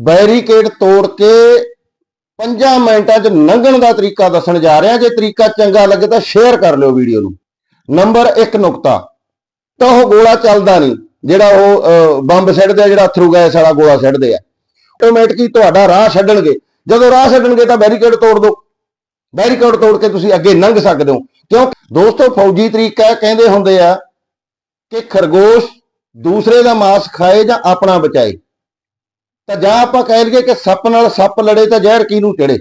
Barricade ਤੋੜ ਕੇ 5 ਮਿੰਟਾਂ 'ਚ ਲੰਘਣ ਦਾ ਤਰੀਕਾ ਦੱਸਣ ਜਾ ਰਿਹਾ। ਜੇ ਤਰੀਕਾ ਚੰਗਾ ਲੱਗੇ ਤਾਂ ਸ਼ੇਅਰ ਕਰ ਲਿਓ ਵੀਡੀਓ ਨੂੰ। ਨੰਬਰ 1 ਨੁਕਤਾ, ਤਾਂ ਉਹ ਗੋਲਾ ਚੱਲਦਾ ਨਹੀਂ, ਜਿਹੜਾ ਉਹ ਬੰਬ ਛੱਡਦੇ ਆ, ਜਿਹੜਾ ਥਰੂ ਗੈਸ ਵਾਲਾ ਗੋਲਾ ਛੱਡਦੇ ਆ। ਆਟੋਮੈਟਿਕਲੀ ਤੁਹਾਡਾ ਰਾਹ ਛੱਡਣਗੇ। ਜਦੋਂ ਰਾਹ ਛੱਡਣਗੇ ਤਾਂ ਬੈਰੀਕੇਡ ਤੋੜ ਦਿਓ। ਬੈਰੀਕੇਡ ਤੋੜ ਕੇ ਤੁਸੀਂ ਅੱਗੇ ਲੰਘ ਸਕਦੇ ਹੋ। ਕਿਉਂ ਦੋਸਤੋ, ਫੌਜੀ ਤਰੀਕਾ ਕਹਿੰਦੇ ਹੁੰਦੇ ਆ ਕਿ ਖਰਗੋਸ਼ ਦੂਸਰੇ ਦਾ ਮਾਸ ਖਾਏ ਜਾਂ ਆਪਣਾ ਬਚਾਏ। ਤਾਂ ਜਾਂ ਆਪਾਂ ਕਹਿ ਲਈਏ ਕਿ ਸੱਪ ਨਾਲ ਸੱਪ ਲੜੇ ਤਾਂ ਜ਼ਹਿਰ ਕਿਹਨੂੰ ਚੜੇ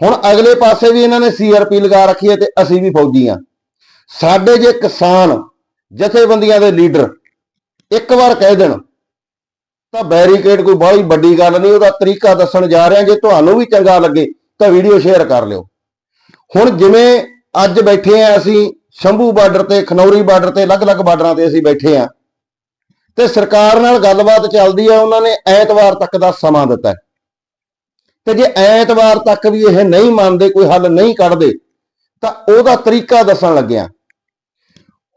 ਹੁਣ ਅਗਲੇ ਪਾਸੇ ਵੀ ਇਹਨਾਂ ਨੇ ਸੀਆਰਪੀ ਲਗਾ ਰੱਖੀ ਹੈ ਤੇ ਅਸੀਂ ਵੀ ਫੌਜੀ ਆ ਸਾਡੇ ਜੇ ਕਿਸਾਨ, ਜਥੇਬੰਦੀਆਂ ਦੇ ਲੀਡਰ ਇੱਕ ਵਾਰ ਕਹਿ ਦੇਣ, ਤਾਂ ਬੈਰੀਕੇਡ ਕੋਈ ਬਾਹਲੀ ਵੱਡੀ ਗੱਲ ਨਹੀਂ, ਉਹਦਾ ਤਰੀਕਾ ਦੱਸਣ ਜਾ ਰਿਹਾ ਜੇ ਤੁਹਾਨੂੰ ਵੀ ਚੰਗਾ ਲੱਗੇ ਤਾਂ ਵੀਡੀਓ ਸ਼ੇਅਰ ਕਰ ਲਿਓ। ਹੁਣ ਜਿਵੇਂ ਅੱਜ ਬੈਠੇ ਆ ਅਸੀਂ, ਸ਼ੰਭੂ ਬਾਰਡਰ ਤੇ, ਖਨੌਰੀ ਬਾਰਡਰ ਤੇ, ਅਲੱਗ-ਅਲੱਗ ਬਾਰਡਰਾਂ ਤੇ ਅਸੀਂ ਬੈਠੇ ਆ ਤੇ ਸਰਕਾਰ ਨਾਲ ਗੱਲਬਾਤ ਚੱਲਦੀ ਹੈ ਉਹਨਾਂ ਨੇ ਐਤਵਾਰ ਤੱਕ ਦਾ ਸਮਾਂ ਦਿੱਤਾ ਤੇ ਜੇ ਐਤਵਾਰ ਤੱਕ ਵੀ ਇਹ ਨਹੀਂ ਮੰਨਦੇ, ਕੋਈ ਹੱਲ ਨਹੀਂ ਕੱਢਦੇ, ਤਾਂ ਉਹਦਾ ਤਰੀਕਾ ਦੱਸਣ ਲੱਗਿਆ।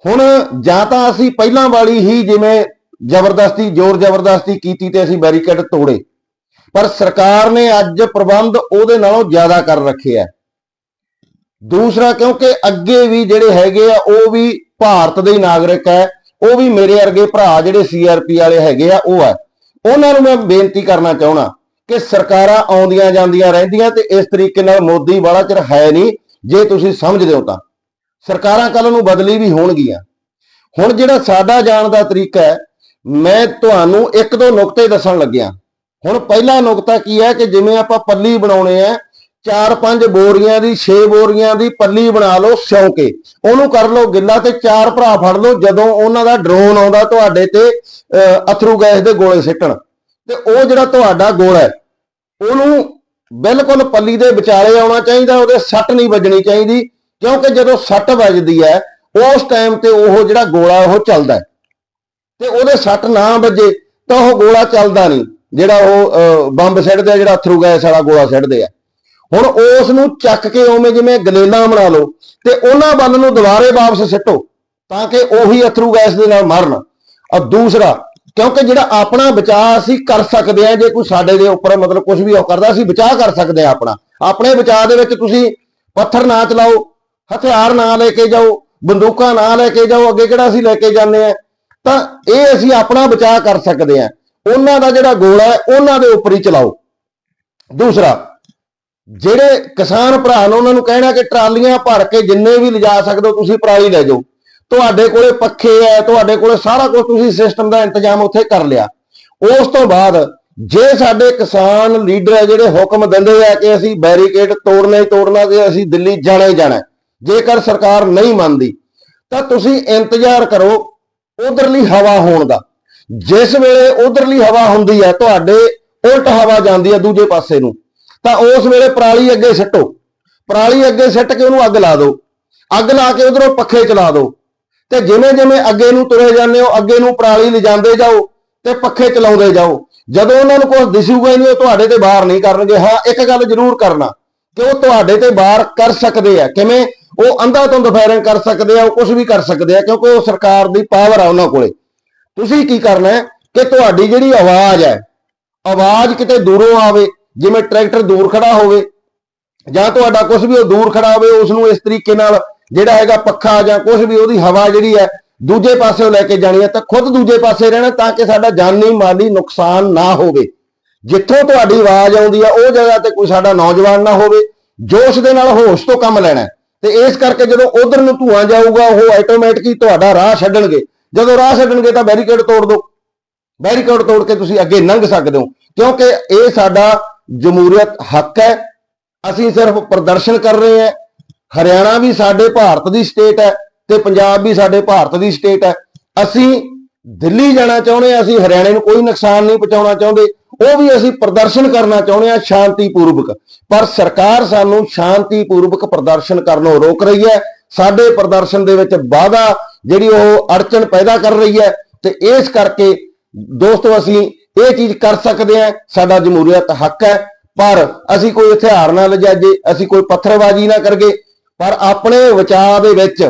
ਹੁਣ ਜਾਂ ਤਾਂ ਅਸੀਂ ਪਹਿਲਾਂ ਵਾਲੀ ਹੀ ਜਿਵੇਂ ਜ਼ਬਰਦਸਤੀ, ਜ਼ੋਰ ਜ਼ਬਰਦਸਤੀ ਕੀਤੀ ਤੇ ਅਸੀਂ ਬੈਰੀਕੇਡ ਤੋੜੇ, ਪਰ ਸਰਕਾਰ ਨੇ ਅੱਜ ਪ੍ਰਬੰਧ ਉਹਦੇ ਨਾਲੋਂ ਜ਼ਿਆਦਾ ਕਰ ਰੱਖੇ ਆ। ਦੂਸਰਾ, ਕਿਉਂਕਿ ਅੱਗੇ ਵੀ ਜਿਹੜੇ ਹੈਗੇ ਆ, ਉਹ ਵੀ ਭਾਰਤ ਦੇ ਨਾਗਰਿਕ ਹੈ ਉਹ ਵੀ ਮੇਰੇ ਵਰਗੇ ਭਰਾ ਜਿਹੜੇ ਸੀਆਰਪੀ ਵਾਲੇ ਹੈਗੇ ਆ, ਉਹ ਆ। ਉਹਨਾਂ ਨੂੰ ਮੈਂ ਬੇਨਤੀ ਕਰਨਾ ਚਾਹਣਾ ਕਿ ਸਰਕਾਰਾਂ ਆਉਂਦੀਆਂ ਜਾਂਦੀਆਂ ਰਹਿੰਦੀਆਂ ਤੇ ਇਸ ਤਰੀਕੇ ਨਾਲ ਮੋਦੀ ਵਾਲਾ ਚਿਰ ਹੈ ਨਹੀਂ, ਜੇ ਤੁਸੀਂ ਸਮਝਦੇ ਹੋ ਤਾਂ। ਸਰਕਾਰਾਂ ਕੱਲ ਨੂੰ ਬਦਲੀ ਵੀ ਹੋਣਗੀਆਂ। ਹੁਣ ਜਿਹੜਾ ਸਾਡਾ ਜਾਣ ਦਾ ਤਰੀਕਾ ਹੈ, ਮੈਂ ਤੁਹਾਨੂੰ ਇੱਕ ਦੋ ਨੁਕਤੇ ਦੱਸਣ ਲੱਗਿਆ। ਹੁਣ ਪਹਿਲਾ ਨੁਕਤਾ ਕੀ ਹੈ ਕਿ ਜਿਵੇਂ ਆਪਾਂ ਪੱਲੀ ਬਣਾਉਣੇ ਆ ਚਾਰ ਪੰਜ ਬੋਰੀਆਂ ਦੀ 6 ਬੋਰੀਆਂ ਦੀ ਪੱਲੀ ਬਣਾ ਲਓ ਸਿਉਂ ਕੇ ਉਹਨੂੰ ਕਰ ਲਓ ਗਿੱਲਾ ਤੇ ਚਾਰ ਭਰਾ ਫੜ ਲਓ ਜਦੋਂ ਉਹਨਾਂ ਦਾ ਡਰੋਨ ਆਉਂਦਾ ਤੁਹਾਡੇ ਤੇ ਅਹ, ਅਥਰੂ ਗੈਸ ਦੇ ਗੋਲੇ ਸਿੱਟਣ। ਤੇ ਉਹ ਜਿਹੜਾ ਤੁਹਾਡਾ ਗੋਲਾ ਹੈ ਉਹਨੂੰ ਬਿਲਕੁਲ ਪੱਲੀ ਦੇ ਵਿਚਾਲੇ ਆਉਣਾ ਚਾਹੀਦਾ ਉਹਦੇ ਸੱਟ ਨਹੀਂ ਵੱਜਣੀ ਚਾਹੀਦੀ ਕਿਉਂਕਿ ਜਦੋਂ ਸੱਟ ਵੱਜਦੀ ਹੈ ਉਸ ਟਾਈਮ ਤੇ ਉਹ ਜਿਹੜਾ ਗੋਲਾ ਉਹ ਚੱਲਦਾ ਤੇ ਉਹਦੇ ਸੱਟ ਨਾ ਵੱਜੇ ਤਾਂ ਉਹ ਗੋਲਾ ਚੱਲਦਾ ਨਹੀਂ ਜਿਹੜਾ ਉਹ ਅਹ, ਬੰਬ ਸਿੱਟਦੇ ਆ ਜਿਹੜਾ ਅਥਰੂ ਗੈਸ ਵਾਲਾ ਗੋਲਾ ਸਿੱਟਦੇ ਆ। ਹੁਣ ਉਸ ਨੂੰ ਚੱਕ ਕੇ ਉਵੇਂ ਜਿਵੇਂ ਗਲੇਲਾਂ ਬਣਾ ਲਓ ਤੇ ਉਹਨਾਂ ਵੱਲ ਨੂੰ ਦੁਬਾਰੇ ਵਾਪਸ ਸਿੱਟੋ ਤਾਂ ਕਿ ਉਹੀ ਅਥਰੂ ਗੈਸ ਦੇ ਨਾਲ ਮਰਨ। ਔਰ ਦੂਸਰਾ, ਕਿਉਂਕਿ ਜਿਹੜਾ ਆਪਣਾ ਬਚਾਅ ਅਸੀਂ ਕਰ ਸਕਦੇ ਆ ਜੇ ਕੋਈ ਸਾਡੇ ਦੇ ਉੱਪਰ ਮਤਲਬ ਕੁਝ ਵੀ ਉਹ ਕਰਦਾ, ਅਸੀਂ ਬਚਾਅ ਕਰ ਸਕਦੇ ਆ ਆਪਣਾ। ਆਪਣੇ ਬਚਾਅ ਦੇ ਵਿੱਚ ਤੁਸੀਂ ਪੱਥਰ ਨਾ ਚਲਾਓ, ਹਥਿਆਰ ਨਾ ਲੈ ਕੇ ਜਾਓ, ਬੰਦੂਕਾਂ ਨਾ ਲੈ ਕੇ ਜਾਓ, ਅੱਗੇ ਕਿਹੜਾ ਅਸੀਂ ਲੈ ਕੇ ਜਾਂਦੇ ਆ ਤਾਂ ਇਹ ਅਸੀਂ ਆਪਣਾ ਬਚਾਅ ਕਰ ਸਕਦੇ ਆ ਉਹਨਾਂ ਦਾ ਜਿਹੜਾ ਗੋਲਾ ਹੈ, ਉਹਨਾਂ ਦੇ ਉੱਪਰ ਹੀ ਚਲਾਓ। ਦੂਸਰਾ ਜਿਹੜੇ ਕਿਸਾਨ ਭਰਾ ਨੇ ਉਹਨਾਂ ਨੂੰ ਕਹਿਣਾ ਕਿ ਟਰਾਲੀਆਂ ਭਰ ਕੇ ਜਿੰਨੇ ਵੀ ਲਿਜਾ ਸਕਦੇ ਹੋ, ਤੁਸੀਂ ਪਰਾਲੀ ਲੈ ਜਾਓ। ਤੁਹਾਡੇ ਕੋਲੇ ਪੱਖੇ ਹੈ ਤੁਹਾਡੇ ਕੋਲੇ ਸਾਰਾ ਕੁਝ ਤੁਸੀਂ ਸਿਸਟਮ ਦਾ ਇੰਤਜ਼ਾਮ ਉੱਥੇ ਕਰ ਲਿਆ। ਉਸ ਤੋਂ ਬਾਅਦ ਜੇ ਸਾਡੇ ਕਿਸਾਨ ਲੀਡਰ ਹੈ ਜਿਹੜੇ ਹੁਕਮ ਦਿੰਦੇ ਆ ਕਿ ਅਸੀਂ ਬੈਰੀਕੇਡ ਤੋੜਨਾ ਹੀ ਤੋੜਨਾ ਤੇ ਅਸੀਂ ਦਿੱਲੀ ਜਾਣਾ ਹੀ ਜਾਣਾ ਜੇਕਰ ਸਰਕਾਰ ਨਹੀਂ ਮੰਨਦੀ, ਤਾਂ ਤੁਸੀਂ ਇੰਤਜ਼ਾਰ ਕਰੋ ਉਧਰਲੀ ਹਵਾ ਹੋਣ ਦਾ। ਜਿਸ ਵੇਲੇ ਉਧਰਲੀ ਹਵਾ ਹੁੰਦੀ ਹੈ ਤੁਹਾਡੇ ਉਲਟ ਹਵਾ ਜਾਂਦੀ ਹੈ ਦੂਜੇ ਪਾਸੇ ਨੂੰ। ਤਾਂ ਉਸ ਵੇਲੇ ਪਰਾਲੀ ਅੱਗੇ ਸਿੱਟੋ। ਪਰਾਲੀ ਅੱਗੇ ਸਿੱਟ ਕੇ ਉਹਨੂੰ ਅੱਗ ਲਾ ਦਿਓ। ਅੱਗ ਲਾ ਕੇ ਉਧਰੋਂ ਪੱਖੇ ਚਲਾ ਦਿਓ। ਤੇ ਜਿਵੇਂ ਜਿਵੇਂ ਅੱਗੇ ਨੂੰ ਤੁਰੇ ਜਾਂਦੇ ਹੋ, ਅੱਗੇ ਨੂੰ ਪਰਾਲੀ ਲਿਜਾਂਦੇ ਜਾਓ ਤੇ ਪੱਖੇ ਚਲਾਉਂਦੇ ਜਾਓ। ਜਦੋਂ ਉਹਨਾਂ ਨੂੰ ਕੁਝ ਦਿਸੂਗਾ ਨਹੀਂ, ਉਹ ਤੁਹਾਡੇ ਤੇ ਬਾਹਰ ਨਹੀਂ ਕਰਨਗੇ। ਹਾਂ, ਇੱਕ ਗੱਲ ਜ਼ਰੂਰ ਕਰਨਾ ਕਿ ਉਹ ਤੁਹਾਡੇ ਤੇ ਬਾਹਰ ਕਰ ਸਕਦੇ ਆ। ਕਿਵੇਂ? ਉਹ ਅੰਧਾ ਤੋਂ ਫਾਇਰਿੰਗ ਕਰ ਸਕਦੇ ਆ, ਉਹ ਕੁਝ ਵੀ ਕਰ ਸਕਦੇ ਆ, ਕਿਉਂਕਿ ਉਹ ਸਰਕਾਰ ਦੀ ਪਾਵਰ ਆ ਉਹਨਾਂ ਕੋਲੇ। ਤੁਸੀਂ ਕੀ ਕਰਨਾ ਹੈ ਕਿ ਤੁਹਾਡੀ ਜਿਹੜੀ ਆਵਾਜ਼ ਹੈ, ਆਵਾਜ਼ ਕਿਤੇ ਦੂਰੋਂ ਆਵੇ ਜਿਵੇਂ ਟਰੈਕਟਰ ਦੂਰ ਖੜਾ ਹੋਵੇ, ਜਾਂ ਤੁਹਾਡਾ ਕੁਝ ਵੀ ਉਹ ਦੂਰ ਖੜਾ ਹੋਵੇ ਉਸ ਨੂੰ ਇਸ ਤਰੀਕੇ ਨਾਲ ਜਿਹੜਾ ਹੈਗਾ ਪੱਖਾ ਜਾਂ ਕੁਝ ਵੀ ਉਹਦੀ ਹਵਾ ਜਿਹੜੀ ਹੈ, ਦੂਜੇ ਪਾਸੇ ਲੈ ਕੇ ਜਾਣੀ ਹੈ, ਤਾਂ ਖੁਦ ਦੂਜੇ ਪਾਸੇ ਰਹਿਣਾ ਤਾਂ ਕਿ ਸਾਡਾ ਜਾਨੀ ਮਾਲੀ ਨੁਕਸਾਨ ਨਾ ਹੋਵੇ। ਜਿੱਥੋਂ ਤੁਹਾਡੀ ਆਵਾਜ਼ ਆਉਂਦੀ ਹੈ, ਉਹ ਜਗ੍ਹਾ ਤੇ ਕੋਈ ਸਾਡਾ ਨੌਜਵਾਨ ਨਾ ਹੋਵੇ, ਜੋਸ਼ ਦੇ ਨਾਲ ਹੋਸ਼ ਤੋਂ ਕੰਮ ਲੈਣਾ ਤੇ ਇਸ ਕਰਕੇ ਜਦੋਂ ਉਧਰ ਨੂੰ ਧੂਆਂ ਜਾਊਗਾ, ਉਹ ਆਟੋਮੈਟਿਕਲੀ ਤੁਹਾਡਾ ਰਾਹ ਛੱਡਣਗੇ। ਜਦੋਂ ਰਾਹ ਛੱਡਣਗੇ ਤਾਂ ਬੈਰੀਕੇਡ ਤੋੜ ਦਿਓ। ਬੈਰੀਕੇਡ ਤੋੜ ਕੇ ਤੁਸੀਂ ਅੱਗੇ ਲੰਘ ਸਕਦੇ ਹੋ। ਕਿਉਂਕਿ ਇਹ ਸਾਡਾ ਜਮਹੂਰੀਅਤ ਹੱਕ ਹੈ। ਅਸੀਂ ਸਿਰਫ ਪ੍ਰਦਰਸ਼ਨ ਕਰ ਰਹੇ ਹਾਂ। ਹਰਿਆਣਾ ਵੀ ਸਾਡੇ ਭਾਰਤ ਦੀ ਸਟੇਟ ਹੈ ਤੇ ਪੰਜਾਬ ਵੀ ਸਾਡੇ ਭਾਰਤ ਦੀ ਸਟੇਟ ਹੈ। ਅਸੀਂ ਦਿੱਲੀ ਜਾਣਾ ਚਾਹੁੰਦੇ ਹਾਂ, ਅਸੀਂ ਹਰਿਆਣੇ ਨੂੰ ਕੋਈ ਨੁਕਸਾਨ ਨਹੀਂ ਪਹੁੰਚਾਉਣਾ ਚਾਹੁੰਦੇ। ਉਹ ਵੀ ਅਸੀਂ ਪ੍ਰਦਰਸ਼ਨ ਕਰਨਾ ਚਾਹੁੰਦੇ ਹਾਂ ਸ਼ਾਂਤੀਪੂਰਵਕ। ਪਰ ਸਰਕਾਰ ਸਾਨੂੰ ਸ਼ਾਂਤੀਪੂਰਵਕ ਪ੍ਰਦਰਸ਼ਨ ਕਰਨੋਂ ਰੋਕ ਰਹੀ ਹੈ। ਸਾਡੇ ਪ੍ਰਦਰਸ਼ਨ ਦੇ ਵਿੱਚ ਵਾਧਾ ਜਿਹੜੀ ਉਹ ਅੜਚਨ ਪੈਦਾ ਕਰ ਰਹੀ ਹੈ। ਤੇ ਇਸ ਕਰਕੇ ਦੋਸਤੋ ਅਸੀਂ ਇਹ ਚੀਜ਼ ਕਰ ਸਕਦੇ ਹਾਂ ਸਾਡਾ ਜਮਹੂਰੀਅਤ ਹੱਕ ਹੈ, ਪਰ ਅਸੀਂ ਕੋਈ ਹਥਿਆਰ ਨਾ ਲਿਜਾਜੇ, ਅਸੀਂ ਕੋਈ ਪੱਥਰਬਾਜ਼ੀ ਨਾ ਕਰਗੇ, ਪਰ ਆਪਣੇ ਵਿਚਾਰ ਦੇ ਵਿੱਚ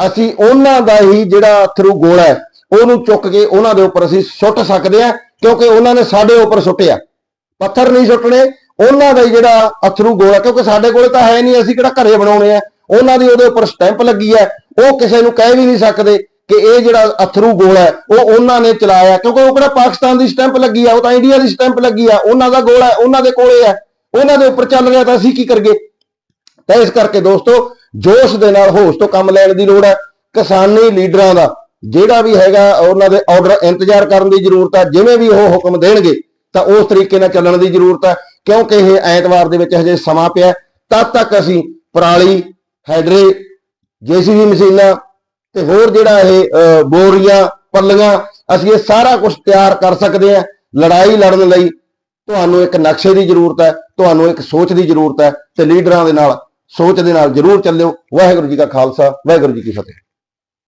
ਅਸੀਂ ਉਹਨਾਂ ਦਾ ਹੀ ਜਿਹੜਾ ਥਰੂ ਗੋਲਾ ਹੈ, ਉਹਨੂੰ ਚੁੱਕ ਕੇ ਉਹਨਾਂ ਦੇ ਉੱਪਰ ਅਸੀਂ ਸੁੱਟ ਸਕਦੇ ਹਾਂ ਕਿਉਂਕਿ ਉਹਨਾਂ ਨੇ ਸਾਡੇ ਉੱਪਰ ਸੁੱਟਿਆ। ਪੱਥਰ ਨਹੀਂ ਸੁੱਟਣੇ, ਉਹਨਾਂ ਦਾ ਹੀ ਜਿਹੜਾ ਅਥਰੂ ਗੋਲਾ, ਕਿਉਂਕਿ ਸਾਡੇ ਕੋਲੇ ਤਾਂ ਹੈ ਨਹੀਂ, ਅਸੀਂ ਕਿਹੜਾ ਘਰੇ ਬਣਾਉਣੇ ਆ, ਉਹਨਾਂ ਦੀ ਉਹਦੇ ਉੱਪਰ ਸਟੈਂਪ ਲੱਗੀ ਹੈ, ਉਹ ਕਿਸੇ ਨੂੰ ਕਹਿ ਵੀ ਨਹੀਂ ਸਕਦੇ ਕਿ ਇਹ ਜਿਹੜਾ ਅਥਰੂ ਗੋਲ ਹੈ ਉਹ ਉਹਨਾਂ ਨੇ ਚਲਾਇਆ। ਕਿਉਂਕਿ ਉਹ ਕਿਹੜਾ ਪਾਕਿਸਤਾਨ ਦੀ ਸਟੈਂਪ ਲੱਗੀ ਆ ਉਹ ਤਾਂ ਇੰਡੀਆ ਦੀ ਸਟੈਂਪ ਲੱਗੀ ਆ। ਉਹਨਾਂ ਦਾ ਗੋਲ ਹੈ, ਉਹਨਾਂ ਦੇ ਕੋਲੇ ਹੈ। ਉਹਨਾਂ ਦੇ ਉੱਪਰ ਚੱਲ ਰਿਹਾ ਤਾਂ ਅਸੀਂ ਕੀ ਕਰਗੇ ਤਾਂ ਇਸ ਕਰਕੇ ਦੋਸਤੋ ਜੋਸ਼ ਦੇ ਨਾਲ ਹੋਸ਼ ਤੋਂ ਕੰਮ ਲੈਣ ਦੀ ਲੋੜ ਹੈ। ਕਿਸਾਨੀ ਲੀਡਰਾਂ ਦਾ ਜਿਹੜਾ ਵੀ ਹੈਗਾ ਉਹਨਾਂ ਦੇ ਆਰਡਰ ਇੰਤਜ਼ਾਰ ਕਰਨ ਦੀ ਜ਼ਰੂਰਤ ਹੈ। ਜਿਵੇਂ ਵੀ ਉਹ ਹੁਕਮ ਦੇਣਗੇ ਤਾਂ ਉਸ ਤਰੀਕੇ ਨਾਲ ਚੱਲਣ ਦੀ ਜ਼ਰੂਰਤ ਹੈ। ਕਿਉਂਕਿ ਇਹ ਐਤਵਾਰ ਦੇ ਵਿੱਚ ਹਜੇ ਸਮਾਂ ਪਿਆ ਤਦ ਤੱਕ ਅਸੀਂ ਪਰਾਲੀ ਹੈਡਰੇ ਜੀਸੀਬੀ ਮਸ਼ੀਨਾਂ ਤੇ ਹੋਰ ਜਿਹੜਾ ਇਹ ਅਹ, ਬੋਰੀਆਂ ਪੱਲੀਆਂ ਅਸੀਂ ਇਹ ਸਾਰਾ ਕੁਝ ਤਿਆਰ ਕਰ ਸਕਦੇ ਹਾਂ ਲੜਾਈ ਲੜਨ ਲਈ। ਤੁਹਾਨੂੰ ਇੱਕ ਨਕਸ਼ੇ ਦੀ ਜ਼ਰੂਰਤ ਹੈ ਤੁਹਾਨੂੰ ਇੱਕ ਸੋਚ ਦੀ ਜ਼ਰੂਰਤ ਹੈ ਤੇ ਲੀਡਰਾਂ ਦੇ ਨਾਲ ਸੋਚ ਦੇ ਨਾਲ ਜ਼ਰੂਰ ਚੱਲਿਓ। ਵਾਹਿਗੁਰੂ ਜੀ ਕਾ ਖਾਲਸਾ ਵਾਹਿਗੁਰੂ ਜੀ ਕੀ ਫਤਿਹ।